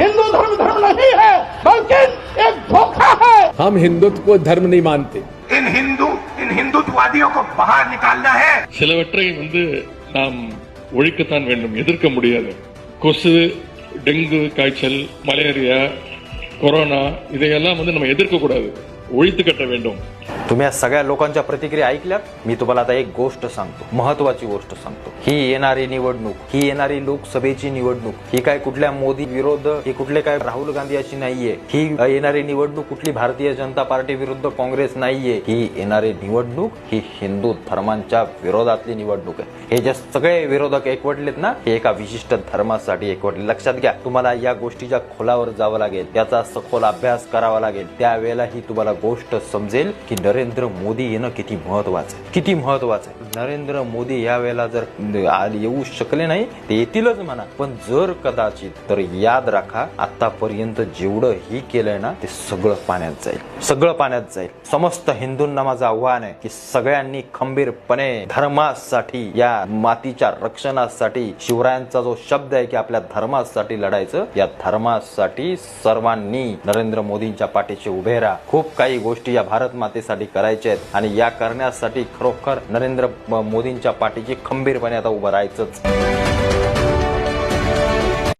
हिंदू धर्म धर्म नहीं है बल्कि एक धोखा है हम हिंदुत्व को धर्म नहीं मानते इन हिंदू इन हिंदुत्ववादियों को बाहर निकालना है சிலவற்றை வந்து நாம் ஒழிக்கத்தான் வேண்டும் எதிர்க்க முடியாது கொசு டெங்கு காய்ச்சல் மலேரியா கொரோனா இதையெல்லாம் வந்து நம்ம எதிர்க்க கூடாது ஒழித்து கட்ட வேண்டும் तुम्ही या सगळ्या लोकांच्या प्रतिक्रिया ऐकल्यात मी तुम्हाला आता एक गोष्ट सांगतो. महत्वाची गोष्ट सांगतो. ही येणारी निवडणूक ही येणारी लोकसभेची निवडणूक ही काय कुठल्या मोदी विरोध ही कुठले काय राहुल गांधी अशी नाहीये. ही येणारी निवडणूक कुठली भारतीय जनता पार्टी विरुद्ध काँग्रेस नाहीये. ही येणारी निवडणूक ही हिंदू धर्मांच्या विरोधातली निवडणूक आहे. हे जे सगळे विरोधक एकवटलेत ना हे एका विशिष्ट धर्मासाठी एकवटले. लक्षात घ्या तुम्हाला या गोष्टीच्या खोलावर जावं लागेल. त्याचा सखोल अभ्यास करावा लागेल. त्यावेळेला ही तुम्हाला गोष्ट समजेल की नरेंद्र नरेंद्र मोदी येणं किती महत्वाचं आहे? किती महत्वाचं आहे? नरेंद्र मोदी या वेळेला जर येऊ शकले नाही ते येतीलच म्हणा. पण जर कदाचित तर याद राखा आतापर्यंत जेवढं ही केलंय ना ते सगळं पाण्यात जाईल. सगळं पाण्यात जाईल. समस्त हिंदूंना माझं आव्हान आहे की सगळ्यांनी खंबीरपणे धर्मासाठी या मातीच्या रक्षणासाठी शिवरायांचा जो शब्द आहे की आपल्या धर्मासाठी लढायचं या धर्मासाठी सर्वांनी नरेंद्र मोदींच्या पाठीशी उभे राहा. खूप काही गोष्टी या भारत मातेसाठी करायचे आहेत. आणि या करण्यासाठी खरोखर नरेंद्र मोदींच्या पाठीची खंबीरपणे आता उभं राहायचंच.